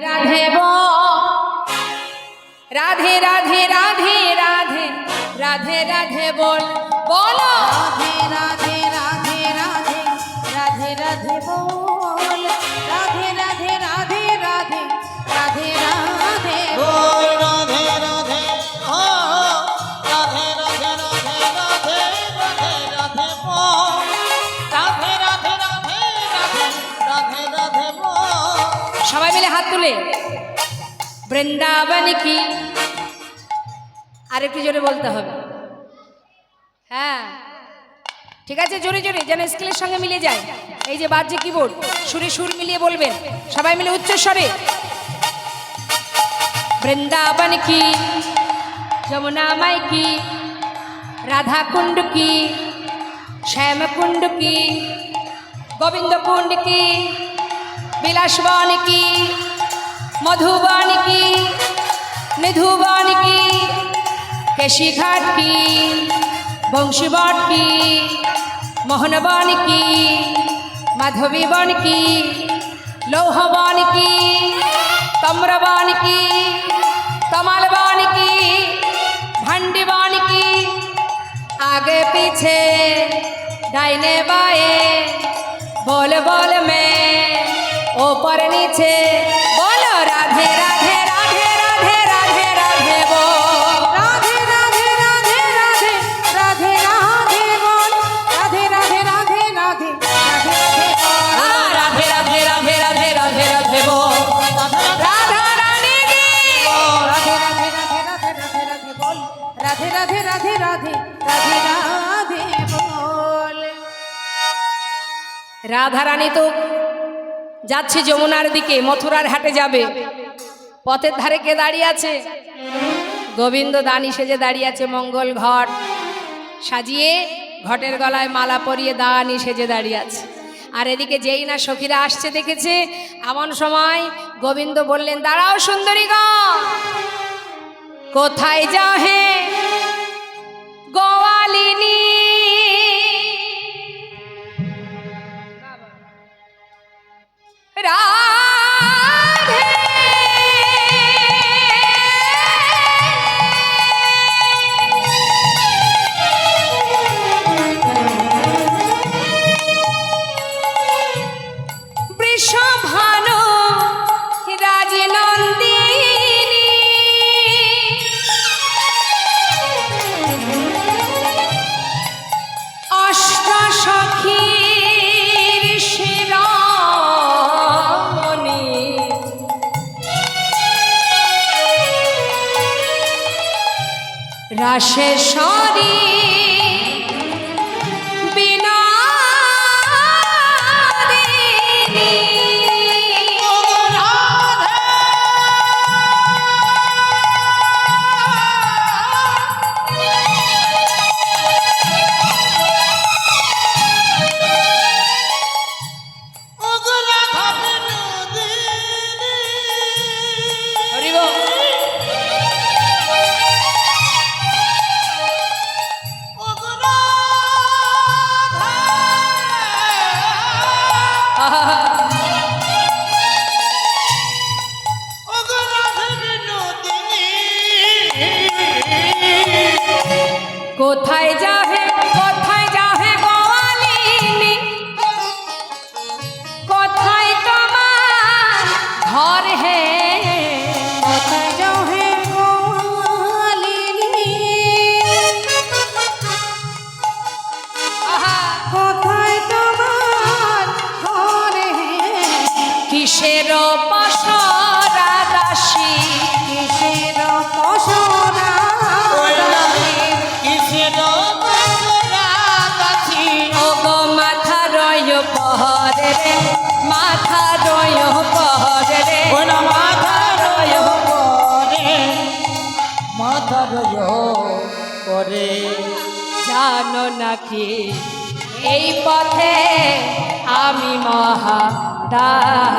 রাধে রাধে রাধে রাধে রাধে রাধে রাধে বল। বলো। রাধে সবাই মিলে হাত তুলে। বৃন্দাবন কি? আর একটু জোরে বলতে হবে। হ্যাঁ। ঠিক আছে, জোরে জোরে, যেন স্কেলের সঙ্গে মিলে যায়। এই যে বাজছে কিবোর্ড সুরে সুর মিলিয়ে বলবেন। সবাই মিলে উচ্চ স্বরে। বৃন্দাবন কি? যমুনা মাই কি? রাধা কুণ্ড কি? শ্যাম কুণ্ড কি? গোবিন্দ কুণ্ড কি? बिलासवान की मधुबान की निधुबान की केशीघाट की वंशीवान की मोहनवान की माधवीवन की लौहवान की तम्रवान की कमलवान की भंडीवान की आगे पीछे दाहिने बाएँ बोल बोल में ওপর নিচে বলো রাধে রাধে রাধে রাধে রাধে রাধে বো রাধে রাধে রাধে রাধে রাধে রাধে বল রাধে রাধে রাধে রাধে রাধে রাধে রাধে রাধে রাধে রাধে বো রাধে রাধে রাধে রাধে রাধে রাধে রাধে রাধে রাধে রাধে রাধে রাধা রানী তো যাচ্ছে যমুনার দিকে, মথুরার হাটে যাবে। পথের ধারে কে দাঁড়িয়ে আছে? গোবিন্দ দানি সেজে দাঁড়িয়ে আছে মঙ্গল ঘট। সাজিয়ে ঘটের গলায় মালা পরিয়ে দানি সেজে দাঁড়িয়ে আছে। আর এদিকে যেই না সখীরা আসছে দেখেছে, এমন সময় গোবিন্দ বললেন, দাঁড়াও সুন্দরী কোথায় যা হে? বৃষভানু রাজনন্দিনী। রাশেশ্বরী কোথায় যাবে করে। জানো নাকি এই পথে আমি মহাদানে।